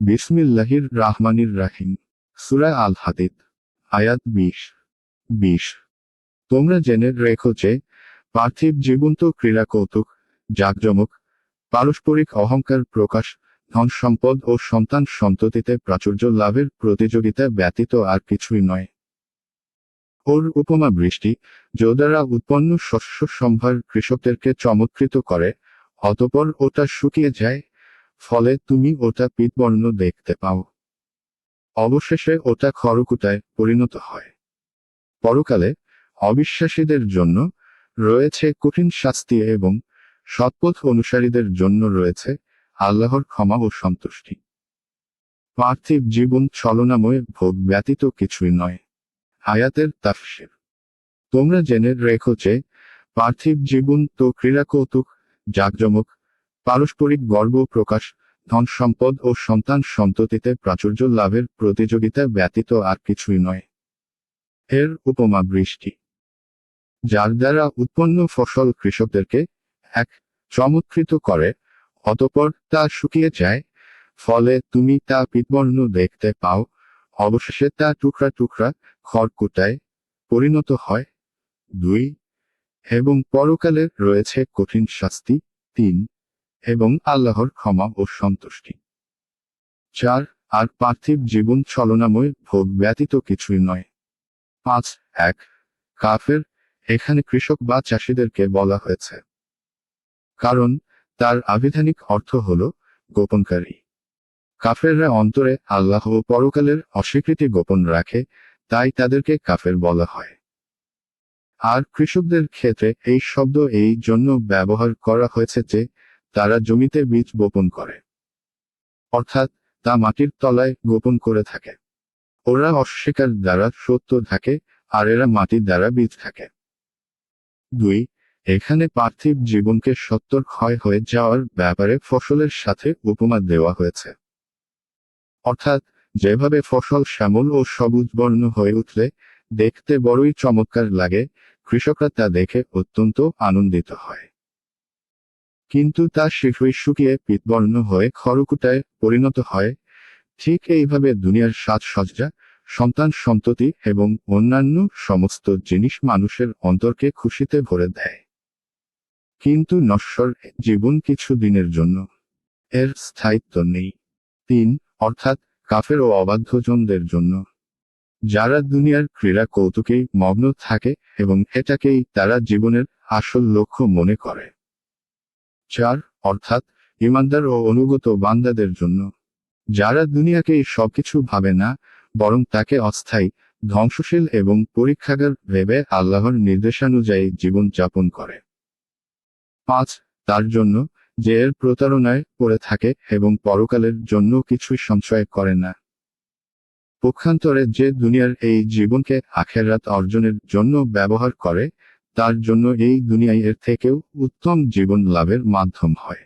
বিসমিল্লাহির রাহমানির রাহিম। সুরা আল হাদিদ আয়াত বিশ। বিশ। তোমরা জেনে রেখো যে, পার্থিব জীবন্ত ক্রীড়া কৌতুক জাকজমক, পারস্পরিক অহংকার প্রকাশ, ধন সম্পদ ও সন্তান সন্ততিতে প্রাচুর্য লাভের প্রতিযোগিতা ব্যতীত আর কিছুই নয়। ওর উপমা বৃষ্টি যোদ্বারা উৎপন্ন শস্য সম্ভার কৃষকদেরকে চমৎকৃত করে, অতপর ওটা শুকিয়ে যায় ফলে তুমি ওটা পিতবর্ণ দেখতে পাও। অবশেষে ওটা খড়কুটায় পরিণত হয়। পরকালে অবিশ্বাসীদের জন্য রয়েছে কঠিন শাস্তি এবং সৎপথ অনুসারীদের জন্য রয়েছে আল্লাহর ক্ষমা ও সন্তুষ্টি। পার্থিব জীবন ছলনাময় ভোগ ব্যতীত কিছুই নয়। আয়াতের তাফসির। তোমরা জেনে রেখো যে পার্থিব জীবন তো ক্রীড়া কৌতুক জাকজমক পারস্পরিক গর্ব প্রকাশ, ধন সম্পদ ও সন্তান সন্ততিতে প্রাচুর্য লাভের প্রতিযোগিতা ব্যতীত আর কিছুই নয়। এর উপমা বৃষ্টি। যার দ্বারা উৎপন্ন ফসল কৃষকদেরকে, এক, চমৎকৃত করে, অতপর তা শুকিয়ে যায়, ফলে তুমি তা পিতবর্ণ দেখতে পাও, অবশেষে তা টুকরা টুকরা খড়কুটায় পরিণত হয়। দুই, এবং পরকালে রয়েছে কঠিন শাস্তি। তিন এবং আল্লাহর ক্ষমা ও সন্তুষ্টি। চার, আর পার্থিব জীবন ছলনাময়, ভোগ ব্যতীত কিছুই নয়। পাঁচ, এক, কাফের, এখানে কৃষক বা চাষিদেরকে বলা হয়েছে। কারণ, তার আবিধানিক অর্থ হল গোপনকারী। কাফেররা অন্তরে আল্লাহ ও পরকালের অস্বীকৃতি গোপন রাখে, তাই তাদেরকে কাফের বলা হয়। আর কৃষকদের ক্ষেত্রে এই শব্দ এই জন্য ব্যবহার করা হয়েছে যে তারা জমিতে বীজ বপন করে। অর্থাৎ তা মাটির তলায় গোপন করে থাকে। ওরা অস্বীকার দ্বারা সত্য থাকে, আর এরা মাটির দ্বারা বীজ থাকে। দুই, এখানে পার্থিব জীবনকে সত্তর ক্ষয় হয়ে যাওয়ার ব্যাপারে ফসলের সাথে উপমা দেওয়া হয়েছে। অর্থাৎ, যেভাবে ফসল শ্যামল ও সবুজ বর্ণ হয়ে উঠলে, দেখতে বড়ই চমৎকার লাগে, কৃষকরা তা দেখে অত্যন্ত আনন্দিত হয়। কিন্তু তা শীঘ্রই শুকিয়ে পিতবর্ণ হয়ে খড়কুটায় পরিণত হয়। ঠিক এইভাবে দুনিয়ার সাজসজ্জা সন্তান সন্ততি এবং অন্যান্য সমস্ত জিনিস মানুষের অন্তরকে খুশিতে ভরে দেয়। কিন্তু নশ্বর জীবন কিছু দিনের জন্য এর স্থায়িত্ব নেই। তিন, অর্থাৎ কাফের ও অবাধ্যজনদের জন্য। যারা দুনিয়ার ক্রীড়া কৌতুকেই মগ্ন থাকে এবং এটাকেই তারা জীবনের আসল লক্ষ্য মনে করে। চার অর্থাৎ ইমানদার ও অনুগত বান্দাদের জন্য। যারা দুনিয়াকেই সবকিছু ভাবে না, বরং তাকে অস্থায়ী, ধ্বংসশীল এবং পরীক্ষাগার ভেবে আল্লাহর নির্দেশানুযায়ী জীবন যাপন করে। পাঁচ, তার জন্য যে এর প্রতারণায় পড়ে থাকে এবং পরকালের জন্য কিছুই সঞ্চয় করে না। পক্ষান্তরে যে দুনিয়ার এই জীবনকে আখেরাত অর্জনের জন্য ব্যবহার করে তার জন্য এই দুনিয়ায় এর থেকেও উত্তম জীবন লাভের মাধ্যম হয়।